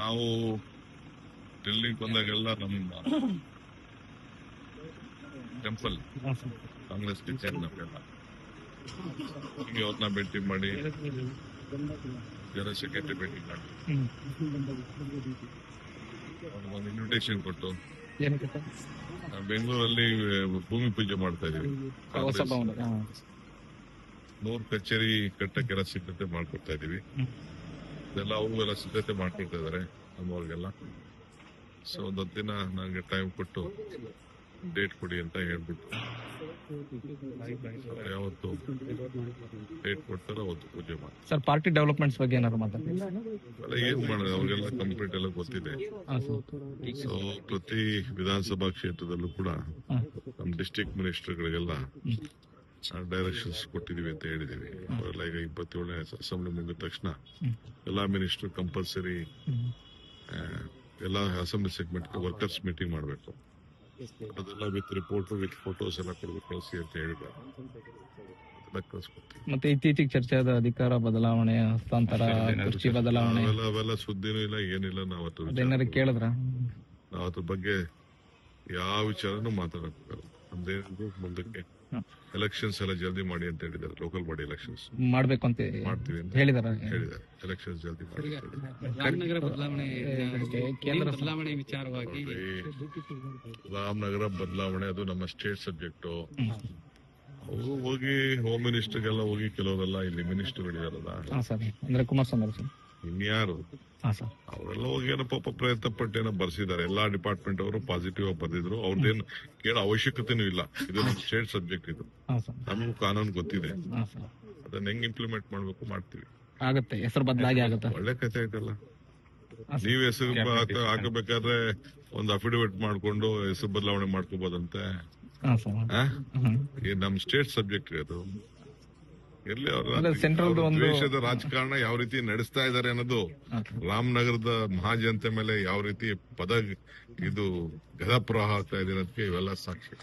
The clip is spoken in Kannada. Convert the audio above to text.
ನಾವು ಡೆಲ್ಲಿಗೆ ಬಂದಾಗೆಲ್ಲ ನಮ್ಮ ಟೆಂಪಲ್ ಕಾಂಗ್ರೆಸ್ ಟೀಚರ್ ನಮಗೆಲ್ಲ. ಹೀಗೆ ಅವ್ರನ್ನ ಭೇಟಿ ಮಾಡಿ ಜನರಲ್ ಸೆಕ್ರೆಟರಿ ಭೇಟಿ ಮಾಡಿ. ಒಂದು ಇನ್ವಿಟೇಷನ್ ಕೊಟ್ಟು ಬೆಂಗಳೂರಲ್ಲಿ ಭೂಮಿ ಪೂಜೆ ಮಾಡ್ತಾ ಇದೀವಿ. ನೂರು ಕಚೇರಿ ಕಟ್ಟಕ್ಕೆಲ್ಲ ಸಿದ್ಧತೆ ಮಾಡ್ಕೊಡ್ತಾ ಇದೀವಿ. ಇದೆಲ್ಲ ಅವು ಸಿದ್ಧತೆ ಮಾಡ್ಕೊಳ್ತಾ ಇದಾರೆ ನಮ್ಮವ್ರಿಗೆಲ್ಲ. ಸೊ ಒಂದೊಂದು ದಿನ ನನಗೆ ಟೈಮ್ ಕೊಟ್ಟು ಡೇಟ್ ಕೊಡಿ ಅಂತ ಹೇಳ್ಬಿಟ್ಟು. ಯಾವತ್ತು ಡೇಟ್ ಕೊಡ್ತಾರೋ ಅವತ್ತು ಪೂಜೆ ಮಾಡಿ. ಸರ್ ಪಾರ್ಟಿ ಡೆವಲಪ್ಮೆಂಟ್ಸ್ ಬಗ್ಗೆ ಏನಾದ್ರು ಮಾತಾಡ್ತೀರಾ? ಏನ್ ಮಾಡೋದು? ಅವ್ರಿಗೆಲ್ಲ ಕಂಪ್ಲೀಟ್ ಎಲ್ಲ ಗೊತ್ತಿದೆ. ಸೊ ಪ್ರತಿ ವಿಧಾನಸಭಾ ಕ್ಷೇತ್ರದಲ್ಲೂ ಕೂಡ ನಮ್ಮ ಡಿಸ್ಟ್ರಿಕ್ಟ್ ಮಿನಿಸ್ಟರ್ಗಳಿಗೆಲ್ಲ ಡೈರೆಕ್ಷನ್ಸ್ ಕೊಟ್ಟಿದೀವಿ ಅಂತ ಹೇಳಿದೀವಿ ಈಗ ಇಪ್ಪತ್ತೇಳನೇ ಅಸೆಂಬ್ಲಿ ಮುಗಿದ ತಕ್ಷಣ. ಎಲ್ಲಾ ಮಿನಿಸ್ಟರ್ ಕಂಪಲ್ಸರಿ ಎಲ್ಲಾ ಅಸೆಂಬ್ಲಿ ಸೆಗ್ಮೆಂಟ್ ವರ್ಕರ್ಸ್ ಮೀಟಿಂಗ್ ಮಾಡಬೇಕು. ಅದೆಲ್ಲ ವಿತ್ ರಿಪೋರ್ಟ್ ವಿತ್ ಫೋಟೋಸ್ ಎಲ್ಲ ಕೊಡ್ಬೇಕು ಕಳಿಸಿ ಅಂತ ಹೇಳಿದ್ರು ಮತ್ತೆ ಇತ್ತೀಚೆಗೆ ಚರ್ಚೆ ಆದ ಅಧಿಕಾರ ಬದಲಾವಣೆ ಹಸ್ತಾಂತರ ಕುರ್ಚಿ ಬದಲಾವಣೆ. ಅವೆಲ್ಲ ಸುದ್ದಿನೂ ಇಲ್ಲ ಏನಿಲ್ಲ ನಾವು ಅದ್ರ ಕೇಳಿದ್ರ? ನಾವು ಅದ್ರ ಬಗ್ಗೆ ಯಾವ ವಿಚಾರನೂ ಮಾತಾಡಕ್ಕಾಗಲ್ಲ. ನಮ್ದೇನಿದ್ರು ಮುಂದಕ್ಕೆ. ಎಲೆಕ್ಷನ್ಸ್ ಎಲ್ಲ ಜಲ್ದಿ ಮಾಡಿ ಅಂತ ಹೇಳಿದ್ದಾರೆ ಲೋಕಲ್ ಬಾಡಿ ಎಲೆಕ್ಷನ್ಸ್ ಮಾಡ್ಬೇಕು ಅಂತ ಮಾಡ್ತೀವಿ ಅಂತ ಹೇಳಿದ್ದಾರೆ. ಹೇಳಿದ್ದಾರೆ. ಎಲೆಕ್ಷನ್ಸ್ ಜಲ್ದಿ ಮಾಡಿ ರಾಮನಗರ ಬದಲಾವಣೆ ಕೇಂದ್ರ ಬದಲಾವಣೆ ವಿಚಾರವಾಗಿ ರಾಮನಗರ ಬದಲಾವಣೆ ಅದು ನಮ್ಮ ಸ್ಟೇಟ್ ಸಬ್ಜೆಕ್ಟ್ ಅವರು ಹೋಗಿ ಹೋಮ್ ಮಿನಿಸ್ಟರ್ಗೆಲ್ಲ ಹೋಗಿ ಕೆಲವರೆಲ್ಲ ಇಲ್ಲಿ ಮಿನಿಸ್ಟರ್ಗಳಿದಾರಲ್ಲ ಹಾ ಸರ್ ಅಂದ್ರೆ ಕುಮಾರಸ್ವಾಮಿ ಇನ್ಯಾರು? ಅವರೆಲ್ಲ ಹೋಗಿ ಏನೋ ಪಾಪ ಪ್ರಯತ್ನ ಪಟ್ಟೇನೋ ಬರ್ಸಿದ್ದಾರೆ. ಎಲ್ಲಾ ಡಿಪಾರ್ಟ್ಮೆಂಟ್ ಅವರು ಪಾಸಿಟಿವ್ ಆಗಿ ಬಂದಿದ್ರು. ಅವ್ರದ್ದೇನು ಕೇಳೋ ಅವಶ್ಯಕತೆನೂ ಇಲ್ಲ. ಇದು ನಮ್ಮ ಸ್ಟೇಟ್ ಸಬ್ಜೆಕ್ಟ್ ಇದು. ನಮಗೂ ಕಾನೂನು ಗೊತ್ತಿದೆ. ಅದನ್ನ ಹೆಂಗ್ ಇಂಪ್ಲಿಮೆಂಟ್ ಮಾಡ್ಬೇಕು ಮಾಡ್ತೀವಿ. ಆಗುತ್ತೆ. ಹೆಸರು ಬದಲಾಗಿ ಆಗುತ್ತೆ. ಒಳ್ಳೆ ಕಥೆ ಆಯ್ತಲ್ಲ. ನೀವ್ ಹೆಸರು ಹಾಕಬೇಕಾದ್ರೆ ಒಂದು ಅಫಿಡವಿಟ್ ಮಾಡ್ಕೊಂಡು ಹೆಸರು ಬದಲಾವಣೆ ಮಾಡ್ಕೋಬಹುದಂತೆ ನಮ್ ಸ್ಟೇಟ್ ಸಬ್ಜೆಕ್ಟ್ ಅದು. ಎಲ್ಲಿ ಅಲ್ಲ, ಅವರ central ದು ಒಂದು- ದೇಶದ ರಾಜಕಾರಣ ಯಾವ ರೀತಿ ನಡೆಸ್ತಾ ಇದ್ದಾರೆ ಅನ್ನೋದು. ರಾಮನಗರದ ಮಹಾಜನತೆ ಮೇಲೆ ಯಾವ ರೀತಿ ಪದ ಇದು ಗದಪ್ರವಾಹ ಆಗ್ತಾ ಇದೆ ಅನ್ನೋದಕ್ಕೆ ಇವೆಲ್ಲ ಸಾಕ್ಷಿ